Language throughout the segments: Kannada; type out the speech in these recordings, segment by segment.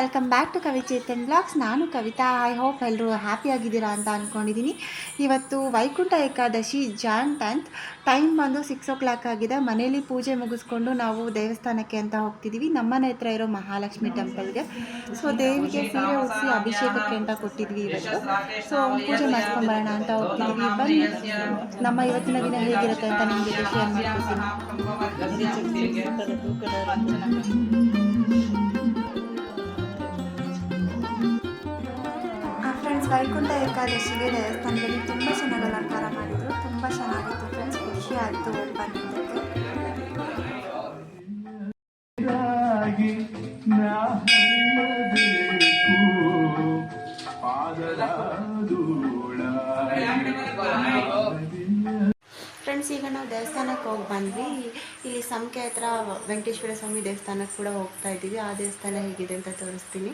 ವೆಲ್ಕಮ್ ಬ್ಯಾಕ್ ಟು ಕವಿ ಚೇತನ್ ಬ್ಲಾಗ್ಸ್ ನಾನು ಕವಿತಾ. ಐ ಹೋಪ್ ಎಲ್ಲರೂ ಹ್ಯಾಪಿಯಾಗಿದ್ದೀರಾ ಅಂತ ಅಂದ್ಕೊಂಡಿದ್ದೀನಿ ಇವತ್ತು Vaikuntha Ekadashi Jan tenth time ಬಂದು ಸಿಕ್ಸ್ ಓ ಕ್ಲಾಕ್ ಆಗಿದೆ. ಮನೇಲಿ ಪೂಜೆ ಮುಗಿಸ್ಕೊಂಡು ನಾವು ದೇವಸ್ಥಾನಕ್ಕೆ ಅಂತ ಹೋಗ್ತಿದ್ದೀವಿ ನಮ್ಮನೆ ಹತ್ರ ಇರೋ ಮಹಾಲಕ್ಷ್ಮಿ ಟೆಂಪಲ್ಗೆ ಸೊ ದೇವಿಗೆ ಸೀರೆ ಉಡಿಸಿ ಅಭಿಷೇಕಕ್ಕೆ ಅಂತ ಕೊಟ್ಟಿದ್ವಿ ಇವತ್ತು. ಸೊ ಪೂಜೆ ಮಾಡ್ಕೊಂಬರೋಣ ಅಂತ ಹೋಗ್ತಿದ್ವಿ. ಬನ್ನಿ. ನಮ್ಮ ಇವತ್ತಿನ ದಿನ ಹೇಗಿರುತ್ತೆ ಅಂತ ನಿಮಗೆ ಶೇರ್ ಮಾಡ್ಕೊತೀನಿ ವೈಕುಂಠ ಏಕಾದಶಿಗೆ ದೇವಸ್ಥಾನದಲ್ಲಿ ತುಂಬ ಚೆನ್ನಾಗಿ ಅಲಂಕಾರ ಮಾಡಿದರು. ತುಂಬ ಚೆನ್ನಾಗಿತ್ತು ಫ್ರೆಂಡ್ಸ್ ಖುಷಿ ಆಯಿತು ಬಂದಿದ್ದಕ್ಕೆ. ಫ್ರೆಂಡ್ಸ್ ಈಗ ನಾವು ದೇವಸ್ಥಾನಕ್ಕೆ ಹೋಗಿ ಬಂದ್ವಿ. ಇಲ್ಲಿ ಸಂಖ್ಯೆ ಹತ್ರ ವೆಂಕಟೇಶ್ವರ ಸ್ವಾಮಿ ದೇವಸ್ಥಾನಕ್ಕೆ ಕೂಡ ಹೋಗ್ತಾ ಇದ್ದೀವಿ. ಆ ದೇವಸ್ಥಾನ ಹೇಗಿದೆ ಅಂತ ತೋರಿಸ್ತೀನಿ.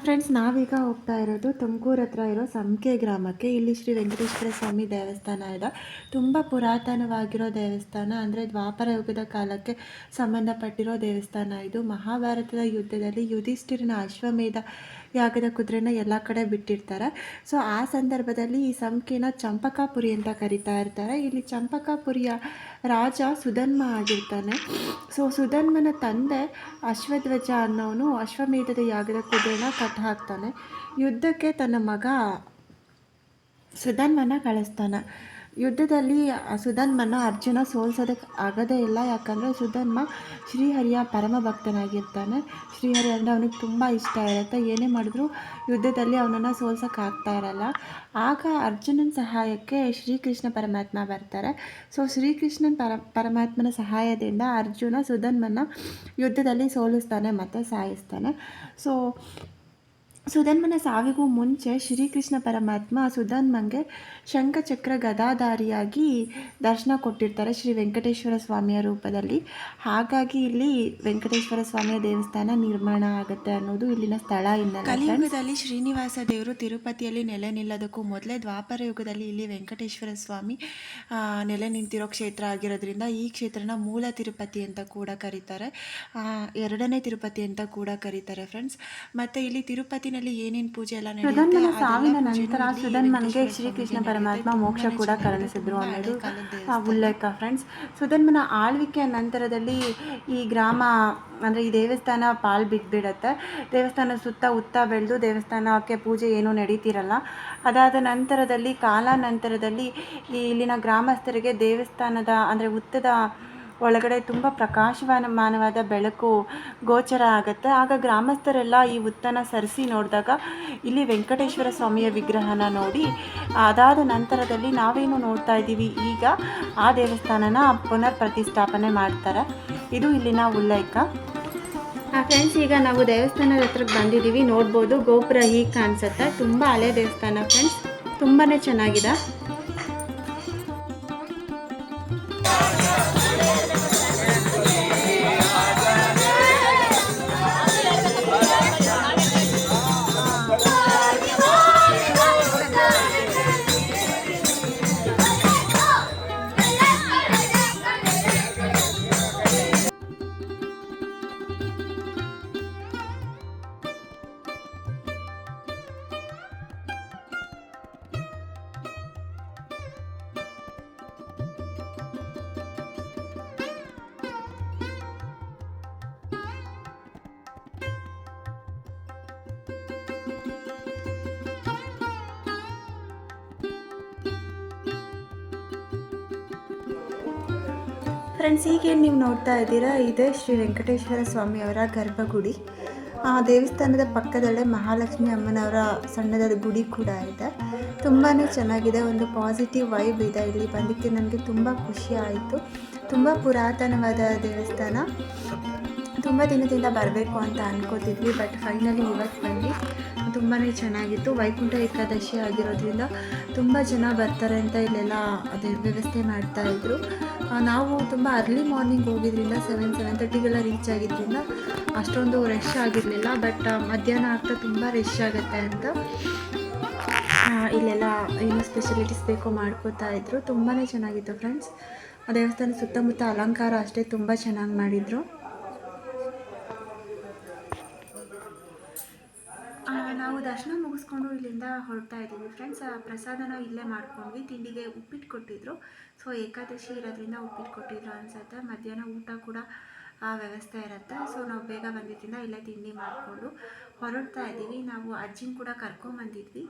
ಫ್ರೆಂಡ್ಸ್ ನಾವೀಗ ಹೋಗ್ತಾ ಇರೋದು ತುಮಕೂರು ಹತ್ರ ಇರೋ ಸಂಕೆ ಗ್ರಾಮಕ್ಕೆ. ಇಲ್ಲಿ ಶ್ರೀ ವೆಂಕಟೇಶ್ವರ ಸ್ವಾಮಿ ದೇವಸ್ಥಾನ ಇದೆ. ತುಂಬ ಪುರಾತನವಾಗಿರೋ ದೇವಸ್ಥಾನ, ಅಂದರೆ ದ್ವಾಪರ ಯುಗದ ಕಾಲಕ್ಕೆ ಸಂಬಂಧಪಟ್ಟಿರೋ ದೇವಸ್ಥಾನ ಇದು. ಮಹಾಭಾರತದ ಯುದ್ಧದಲ್ಲಿ ಯುಧಿಷ್ಠಿರನ ಅಶ್ವಮೇಧ ಯಾಗದ ಕುದುರೆನ ಎಲ್ಲ ಕಡೆ ಬಿಟ್ಟಿರ್ತಾರೆ. ಸೊ ಆ ಸಂದರ್ಭದಲ್ಲಿ ಈ ಸಂಕೆನ ಚಂಪಕಾಪುರಿ ಅಂತ ಕರಿತಾ ಇರ್ತಾರೆ. ಇಲ್ಲಿ ಚಂಪಕಾಪುರಿಯ ರಾಜ ಸುಧನ್ಮ ಆಗಿರ್ತಾನೆ. ಸೊ ಸುಧನ್ಮನ ತಂದೆ ಅಶ್ವಧ್ವಜ ಅನ್ನೋನು ಅಶ್ವಮೇಧದ ಯಾಗದ ಕುದುರೆನ ಕಟ್ ಹಾಕ್ತಾನೆ. ಯುದ್ಧಕ್ಕೆ ತನ್ನ ಮಗ ಸುಧನ್ಮನ ಕಳಿಸ್ತಾನೆ. ಯುದ್ಧದಲ್ಲಿ ಸುಧನ್ಮನ ಅರ್ಜುನ ಸೋಲ್ಸೋದಕ್ಕೆ ಆಗೋದೇ ಇಲ್ಲ. ಯಾಕಂದರೆ ಸುಧನ್ಮ ಶ್ರೀಹರಿಯ ಪರಮ ಭಕ್ತನಾಗಿರ್ತಾನೆ. ಶ್ರೀಹರಿ ಅಂದರೆ ಅವನಿಗೆ ತುಂಬ ಇಷ್ಟ ಇರುತ್ತೆ. ಏನೇ ಮಾಡಿದ್ರು ಯುದ್ಧದಲ್ಲಿ ಅವನನ್ನು ಸೋಲ್ಸೋಕ್ಕಾಗ್ತಾ ಇರಲ್ಲ. ಆಗ ಅರ್ಜುನನ ಸಹಾಯಕ್ಕೆ ಶ್ರೀಕೃಷ್ಣ ಪರಮಾತ್ಮ ಬರ್ತಾರೆ. ಸೊ ಶ್ರೀಕೃಷ್ಣನ ಪರ, ಪರಮಾತ್ಮನ ಸಹಾಯದಿಂದ ಅರ್ಜುನ ಸುಧನ್ಮನ ಯುದ್ಧದಲ್ಲಿ ಸೋಲಿಸ್ತಾನೆ ಮತ್ತು ಸಾಯಿಸ್ತಾನೆ. ಸೊ ಸುಧನ್ಮನ ಸಾವಿಗೂ ಮುಂಚೆ ಶ್ರೀಕೃಷ್ಣ ಪರಮಾತ್ಮ ಸುಧನ್ಮಂಗೆ ಶಂಖಚಕ್ರ ಗದಾಧಾರಿಯಾಗಿ ದರ್ಶನ ಕೊಟ್ಟಿರ್ತಾರೆ ಶ್ರೀ ವೆಂಕಟೇಶ್ವರ ಸ್ವಾಮಿಯ ರೂಪದಲ್ಲಿ. ಹಾಗಾಗಿ ಇಲ್ಲಿ ವೆಂಕಟೇಶ್ವರ ಸ್ವಾಮಿಯ ದೇವಸ್ಥಾನ ನಿರ್ಮಾಣ ಆಗುತ್ತೆ ಅನ್ನೋದು ಇಲ್ಲಿನ ಸ್ಥಳ ಇಂದ ಕಲಿಯುಗದಲ್ಲಿ ಶ್ರೀನಿವಾಸ ದೇವರು ತಿರುಪತಿಯಲ್ಲಿ ನೆಲೆ ನಿಲ್ಲೋದಕ್ಕೂ ಮೊದಲೇ ದ್ವಾಪರ ಯುಗದಲ್ಲಿ ಇಲ್ಲಿ ವೆಂಕಟೇಶ್ವರ ಸ್ವಾಮಿ ನೆಲೆ ನಿಂತಿರೋ ಕ್ಷೇತ್ರ ಆಗಿರೋದ್ರಿಂದ ಈ ಕ್ಷೇತ್ರನ ಮೂಲ ತಿರುಪತಿ ಅಂತ ಕೂಡ ಕರೀತಾರೆ. ಎರಡನೇ ತಿರುಪತಿ ಅಂತ ಕೂಡ ಕರೀತಾರೆ ಫ್ರೆಂಡ್ಸ್ ಮತ್ತೆ ಇಲ್ಲಿ ತಿರುಪತಿನಲ್ಲಿ ಏನೇನು ಪೂಜೆ ಎಲ್ಲ ಸುಧನ್ಮನ ಸಾವಿನ ನಂತರ ಸುಧನ್ಮನ್ಗೆ ಶ್ರೀಕೃಷ್ಣ ಪರಮಾತ್ಮ ಮೋಕ್ಷ ಕೂಡ ಕರುಣಿಸಿದ್ರು ಅನ್ನೋದು ಉಲ್ಲೇಖ ಫ್ರೆಂಡ್ಸ್. ಸುಧನ್ಮನ ಆಳ್ವಿಕೆಯ ನಂತರದಲ್ಲಿ ಈ ಗ್ರಾಮ ಅಂದರೆ ಈ ದೇವಸ್ಥಾನ ಪಾಲ್ ಬಿಟ್ಬಿಡತ್ತೆ. ದೇವಸ್ಥಾನ ಸುತ್ತ ಉತ್ತ ಬೆಳೆದು ದೇವಸ್ಥಾನಕ್ಕೆ ಪೂಜೆ ಏನೂ ನಡೀತಿರಲ್ಲ. ಅದಾದ ನಂತರದಲ್ಲಿ ಕಾಲಾನಂತರದಲ್ಲಿ ಇಲ್ಲಿನ ಗ್ರಾಮಸ್ಥರಿಗೆ ದೇವಸ್ಥಾನದ ಅಂದರೆ ಉತ್ತದ ಒಳಗಡೆ ತುಂಬ ಪ್ರಕಾಶಮಾನವಾದ ಬೆಳಕು, ಗೋಚರ ಆಗುತ್ತೆ. ಆಗ ಗ್ರಾಮಸ್ಥರೆಲ್ಲ ಈ ಉತ್ತನ ಸರಿಸಿ ನೋಡಿದಾಗ ಇಲ್ಲಿ ವೆಂಕಟೇಶ್ವರ ಸ್ವಾಮಿಯ ವಿಗ್ರಹನ ನೋಡಿ ಅದಾದ ನಂತರದಲ್ಲಿ ನಾವೇನು ನೋಡ್ತಾ ಇದ್ದೀವಿ? ಈಗ ಆ ದೇವಸ್ಥಾನನ ಪುನರ್ ಪ್ರತಿಷ್ಠಾಪನೆ ಮಾಡ್ತಾರೆ. ಇದು ಇಲ್ಲಿನ ಉಲ್ಲೇಖ. ಫ್ರೆಂಡ್ಸ್ ಈಗ ನಾವು ದೇವಸ್ಥಾನದ ಹತ್ರಕ್ಕೆ ಬಂದಿದ್ದೀವಿ. ನೋಡ್ಬೋದು ಗೋಪುರ ಹೀಗೆ ಕಾಣಿಸುತ್ತೆ. ತುಂಬ ಹಳೆ ದೇವಸ್ಥಾನ ಫ್ರೆಂಡ್ಸ್ ತುಂಬಾ ಚೆನ್ನಾಗಿದೆ. ಫ್ರೆಂಡ್ಸ್ ಈಗೇನು ನೀವು ನೋಡ್ತಾ ಇದ್ದೀರಾ, ಇದೇ ಶ್ರೀ ವೆಂಕಟೇಶ್ವರ ಸ್ವಾಮಿಯವರ ಗರ್ಭಗುಡಿ. ಆ ದೇವಸ್ಥಾನದ ಪಕ್ಕದಲ್ಲೇ ಮಹಾಲಕ್ಷ್ಮಿ ಅಮ್ಮನವರ ಸಣ್ಣದಾದ ಗುಡಿ ಕೂಡ ಇದೆ. ತುಂಬಾ ಚೆನ್ನಾಗಿದೆ, ಒಂದು ಪಾಸಿಟಿವ್ ವೈಬ್ ಇದೆ ಇಲ್ಲಿ ಬಂದಕ್ಕೆ, ನನಗೆ ತುಂಬ ಖುಷಿ ಆಯಿತು. ತುಂಬ ಪುರಾತನವಾದ ದೇವಸ್ಥಾನ. ತುಂಬ ದಿನದಿಂದ ಬರಬೇಕು ಅಂತ ಅನ್ಕೋತಿದ್ವಿ ಬಟ್ ಫೈನಲಿ ಇವತ್ತು ಬಂದು ತುಂಬಾ ಚೆನ್ನಾಗಿತ್ತು. ವೈಕುಂಠ ಏಕಾದಶಿ ಆಗಿರೋದ್ರಿಂದ ತುಂಬ ಜನ ಬರ್ತಾರೆ ಅಂತ ಇಲ್ಲೆಲ್ಲ ಅದೇ ವ್ಯವಸ್ಥೆ ಮಾಡ್ತಾಯಿದ್ರು ನಾವು ತುಂಬ ಅರ್ಲಿ ಮಾರ್ನಿಂಗ್ ಹೋಗಿದ್ರಿಂದ ಸೆವೆನ್ ಸೆವೆನ್ ತರ್ಟಿಗೆಲ್ಲ ರೀಚ್ ಆಗಿದ್ದರಿಂದ ಅಷ್ಟೊಂದು ರಶ್ ಆಗಿರಲಿಲ್ಲ ಬಟ್ ಮಧ್ಯಾಹ್ನ ಆಗ್ತಾ ತುಂಬ ರಶ್ ಆಗುತ್ತೆ ಅಂತ ಆ, ಇಲ್ಲೆಲ್ಲ ಏನು ಸ್ಪೆಷಲಿಟೀಸ್ ಬೇಕು ಮಾಡ್ಕೋತಾ ಇದ್ರು. ತುಂಬಾ ಚೆನ್ನಾಗಿತ್ತು ಫ್ರೆಂಡ್ಸ್ ದೇವಸ್ಥಾನ ಸುತ್ತಮುತ್ತ ಅಲಂಕಾರ ಅಷ್ಟೇ ತುಂಬ ಚೆನ್ನಾಗಿ ಮಾಡಿದರು ಆ, ನಾವು ದರ್ಶನ ಮುಗಿಸ್ಕೊಂಡು ಇಲ್ಲಿಂದ ಹೊರಡ್ತಾ ಇದ್ದೀವಿ. ಫ್ರೆಂಡ್ಸ್ ಪ್ರಸಾದನ ಇಲ್ಲೇ ಮಾಡ್ಕೊಂಡ್ವಿ. ತಿಂಡಿಗೆ ಉಪ್ಪಿಟ್ಟು ಕೊಟ್ಟಿದ್ರು. ಸೊ ಏಕಾದಶಿ ಇರೋದ್ರಿಂದ ಉಪ್ಪಿಟ್ಟು ಕೊಟ್ಟಿದ್ರು ಅನ್ಸುತ್ತೆ. ಮಧ್ಯಾಹ್ನ ಊಟ ಕೂಡ, ಆ, ವ್ಯವಸ್ಥೆ ಇರುತ್ತೆ. ಸೊ ನಾವು ಬೇಗ ಬಂದಿದ್ದರಿಂದ ಇಲ್ಲೇ ತಿಂಡಿ ಮಾಡಿಕೊಂಡು ಹೊರಡ್ತಾ ಇದ್ದೀವಿ. ನಾವು ಅಜ್ಜಿನ ಕೂಡ ಕರ್ಕೊಂಬಂದಿದ್ವಿ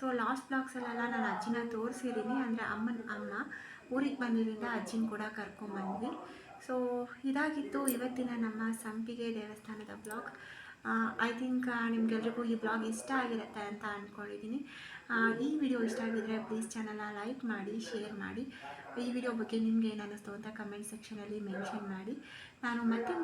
ಸೊ ಲಾಸ್ಟ್ ಬ್ಲಾಗ್ಸಲ್ಲೆಲ್ಲ ನಾನು ಅಜ್ಜಿನ ತೋರಿಸಿದ್ದೀನಿ. ಅಂದರೆ ಅಮ್ಮನ, ಅಮ್ಮ ಊರಿಗೆ ಬಂದಿದ್ದರಿಂದ ಅಜ್ಜಿನ ಕೂಡ ಕರ್ಕೊಂಬಂದ್ವಿ ಸೊ ಇದಾಗಿತ್ತು ಇವತ್ತಿನ ನಮ್ಮ ಸಂಪಿಗೆ ದೇವಸ್ಥಾನದ ಬ್ಲಾಗ್ ಐ ಥಿಂಕ್ ನಿಮ್ಗೆಲ್ರಿಗೂ ಈ ಬ್ಲಾಗ್ ಇಷ್ಟ ಆಗಿರುತ್ತೆ ಅಂತ ಅಂದ್ಕೊಂಡಿದ್ದೀನಿ ಈ ವಿಡಿಯೋ ಇಷ್ಟ ಆಗಿದ್ರೆ ಪ್ಲೀಸ್ ಚಾನಲ್ನ ಲೈಕ್ ಮಾಡಿ ಶೇರ್ ಮಾಡಿ. ಈ ವಿಡಿಯೋ ಬಗ್ಗೆ ನಿಮ್ಗೆ ಏನು ಅನ್ನಿಸ್ತು ಅಂತ ಕಮೆಂಟ್ ಸೆಕ್ಷನಲ್ಲಿ ಮೆನ್ಷನ್ ಮಾಡಿ. ನಾನು ಮತ್ತೆ